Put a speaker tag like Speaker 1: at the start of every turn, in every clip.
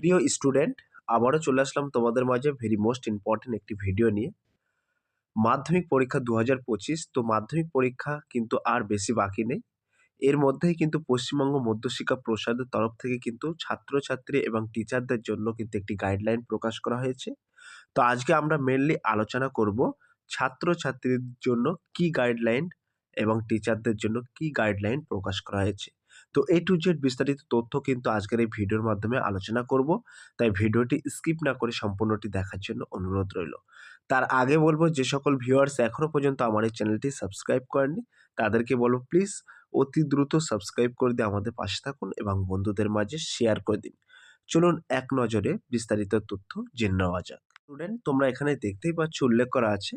Speaker 1: প্রিয় স্টুডেন্ট, আবারও চলে আসলাম তোমাদের মাঝে ভেরি মোস্ট ইম্পর্টেন্ট একটি ভিডিও নিয়ে। মাধ্যমিক পরীক্ষা দু হাজার পঁচিশ, তো মাধ্যমিক পরীক্ষা কিন্তু আর বেশি বাকি নেই। এর মধ্যেই কিন্তু পশ্চিমবঙ্গ মধ্যশিক্ষা প্রসাদের তরফ থেকে কিন্তু ছাত্রছাত্রী এবং টিচারদের জন্য কিন্তু একটি গাইডলাইন প্রকাশ করা হয়েছে। তো আজকে আমরা মেনলি আলোচনা করব ছাত্রছাত্রীদের জন্য কি গাইডলাইন এবং টিচারদের জন্য কি গাইডলাইন প্রকাশ করা হয়েছে। তো এ টু জেড বিস্তারিত তথ্য কিন্তু আজকের এই ভিডিওর মাধ্যমে আলোচনা করব। তাই ভিডিওটি স্কিপ না করে সম্পূর্ণটি দেখার জন্য অনুরোধ রইল। তার আগে বলব, যে সকল ভিউয়ার্স এখনও পর্যন্ত আমার এই চ্যানেলটি সাবস্ক্রাইব করেননি, তাদেরকে বলব, প্লিজ অতি দ্রুত সাবস্ক্রাইব করে দিয়ে আমাদের পাশে থাকুন এবং বন্ধুদের মাঝে শেয়ার করে দিন। চলুন এক নজরে বিস্তারিত তথ্য জেনে নেওয়া যাক। স্টুডেন্ট তোমরা এখানে দেখতেই পাচ্ছ, উল্লেখ করা আছে।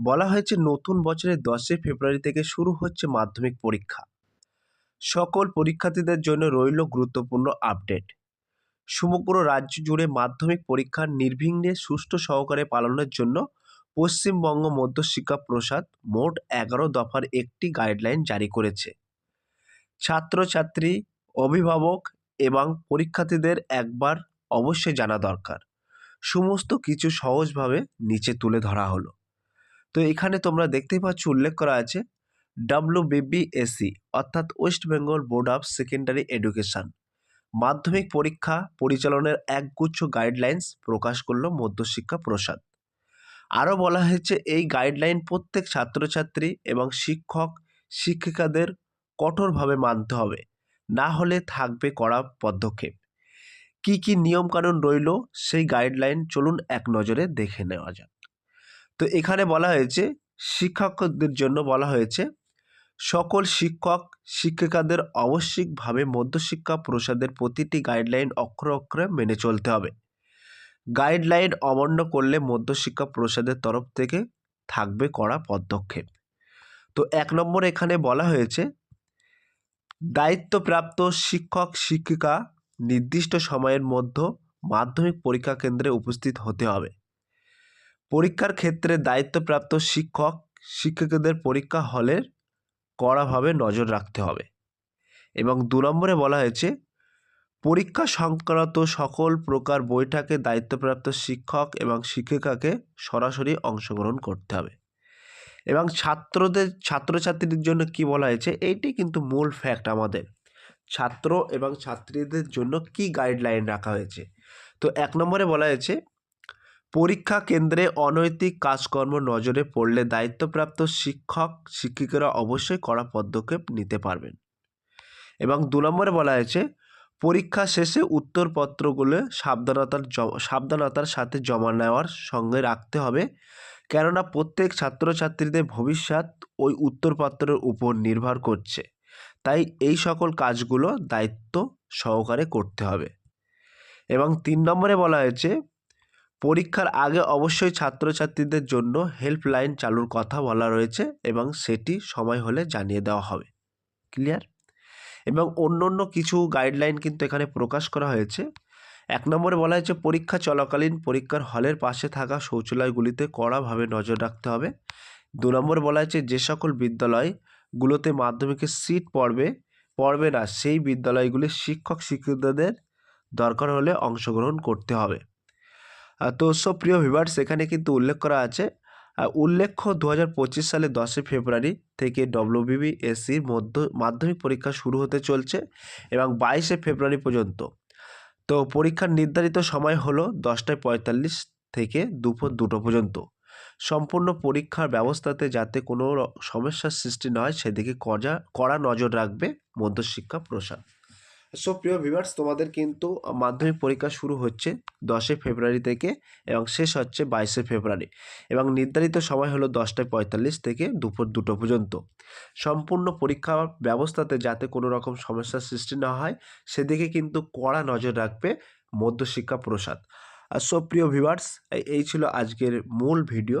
Speaker 1: বলা হয়েছে, নতুন বছরের দশই ফেব্রুয়ারি থেকে শুরু হচ্ছে মাধ্যমিক পরীক্ষা। সকল পরীক্ষার্থীদের জন্য রইল গুরুত্বপূর্ণ আপডেট। সমগ্র রাজ্য জুড়ে মাধ্যমিক পরীক্ষার নির্বিঘ্নে সুষ্ঠু সহকারে পালনের জন্য পশ্চিমবঙ্গ মধ্যশিক্ষা প্রসাদ মোট এগারো দফার একটি গাইডলাইন জারি করেছে। ছাত্রছাত্রী, অভিভাবক এবং পরীক্ষার্থীদের একবার অবশ্যই জানা দরকার। সমস্ত কিছু সহজভাবে নিচে তুলে ধরা হলো। তো এখানে তোমরা দেখতেই পাচ্ছ উল্লেখ করা আছে ডাব্লিউবিবিএসি অর্থাৎ West Bengal board of secondary education. মাধ্যমিক পরীক্ষা পরিচালনার একগুচ্ছ গাইডলাইন্স প্রকাশ করল মধ্যশিক্ষা প্রসাদ আরও বলা হয়েছে, এই গাইডলাইন প্রত্যেক ছাত্রছাত্রী এবং শিক্ষক, শিক্ষিকাদের কঠোরভাবে মানতে হবে। না হলে থাকবে কড়া পদক্ষেপ। কি কি নিয়মকানুন রইল, সেই গাইডলাইন চলুন এক নজরে দেখে নেওয়া যাক। তো এখানে বলা হয়েছে, শিক্ষকদের জন্য বলা হয়েছে সকল শিক্ষক, শিক্ষিকাদের আবশ্যিকভাবে মধ্যশিক্ষা প্রসাদের প্রতিটি গাইডলাইন অক্ষরে অক্ষরে মেনে চলতে হবে। গাইডলাইন অমান্য করলে মধ্যশিক্ষা প্রসাদের তরফ থেকে থাকবে কড়া পদক্ষেপ। তো এক নম্বর এখানে বলা হয়েছে, দায়িত্বপ্রাপ্ত শিক্ষক, শিক্ষিকা নির্দিষ্ট সময়ের মধ্যে মাধ্যমিক পরীক্ষা কেন্দ্রে উপস্থিত হতে হবে। পরীক্ষার ক্ষেত্রে দায়িত্বপ্রাপ্ত শিক্ষক, শিক্ষকদের পরীক্ষা হলের কড়াভাবে নজর রাখতে হবে। এবং দু নম্বরে বলা হয়েছে, পরীক্ষা সংক্রান্ত সকল প্রকার বৈঠকে দায়িত্বপ্রাপ্ত শিক্ষক এবং শিক্ষিকাকে সরাসরি অংশগ্রহণ করতে হবে। এবং ছাত্রদের, ছাত্রছাত্রীদের জন্য কি বলা হয়েছে, এইটি কিন্তু মূল ফ্যাক্ট আমাদের। ছাত্র এবং ছাত্রীদের জন্য কি গাইডলাইন রাখা হয়েছে? তো এক নম্বরে বলা হয়েছে পরীক্ষা কেন্দ্রে অনৈতিক কাজকর্ম নজরে পড়লে দায়িত্বপ্রাপ্ত শিক্ষক, শিক্ষিকারা অবশ্যই কড়া পদক্ষেপ নিতে পারবেন। এবং দু নম্বরে বলা হয়েছে, পরীক্ষা শেষে উত্তরপত্রগুলো সাবধানতার সাবধানতার সাথে জমা নেওয়ার সঙ্গে রাখতে হবে। কেননা প্রত্যেক ছাত্রছাত্রীদের ভবিষ্যৎ ওই উত্তরপত্রের উপর নির্ভর করছে। তাই এই সকল কাজগুলো দায়িত্ব সহকারে করতে হবে। এবং তিন নম্বরে বলা হয়েছে পরীক্ষার আগে অবশ্যই ছাত্রছাত্রীদের জন্য হেল্পলাইন চালুর কথা বলা রয়েছে এবং সেটি সময় হলে জানিয়ে দেওয়া হবে। ক্লিয়ার? এবং অন্য অন্য কিছু গাইডলাইন কিন্তু এখানে প্রকাশ করা হয়েছে। এক নম্বরে বলা হয়েছে, পরীক্ষা চলাকালীন পরীক্ষার হলের পাশে থাকা শৌচালয়গুলিতে কড়াভাবে নজর রাখতে হবে। দু নম্বর বলা হয়েছে, যে সকল বিদ্যালয়গুলোতে মাধ্যমিকের সিট পড়বে পড়বে না, সেই বিদ্যালয়গুলির শিক্ষক শিক্ষকদের দরকার হলে অংশগ্রহণ করতে হবে। তো সব প্রিয় ভিভার্স এখানে কিন্তু উল্লেখ করা আছে উল্লেখ্য দু হাজার পঁচিশ সালে দশই ফেব্রুয়ারি থেকে ডব্লিউবিবিএসসির মধ্য, মাধ্যমিক পরীক্ষা শুরু হতে চলছে এবং বাইশে ফেব্রুয়ারি পর্যন্ত। তো পরীক্ষার নির্ধারিত সময় হলো দশটায় পঁয়তাল্লিশ থেকে দুপুর দুটো পর্যন্ত। সম্পূর্ণ পরীক্ষার ব্যবস্থাতে যাতে কোনো সমস্যার সৃষ্টি না হয়, সেদিকে কড়া নজর রাখবে মধ্যশিক্ষা প্রসাদ সো প্রিয় ভিভার্স তোমাদের কিন্তু মাধ্যমিক পরীক্ষা শুরু হচ্ছে দশই ফেব্রুয়ারি থেকে এবং শেষ হচ্ছে বাইশে ফেব্রুয়ারি এবং নির্ধারিত সময় হলো দশটায় পঁয়তাল্লিশ থেকে দুপুর দুটো পর্যন্ত। সম্পূর্ণ পরীক্ষা ব্যবস্থাতে যাতে কোনো রকম সমস্যার সৃষ্টি না হয়, সেদিকে কিন্তু কড়া নজর রাখবে মধ্যশিক্ষা প্রসাদ। সো প্রিয় ভিভার্স এই ছিল আজকের মূল ভিডিও।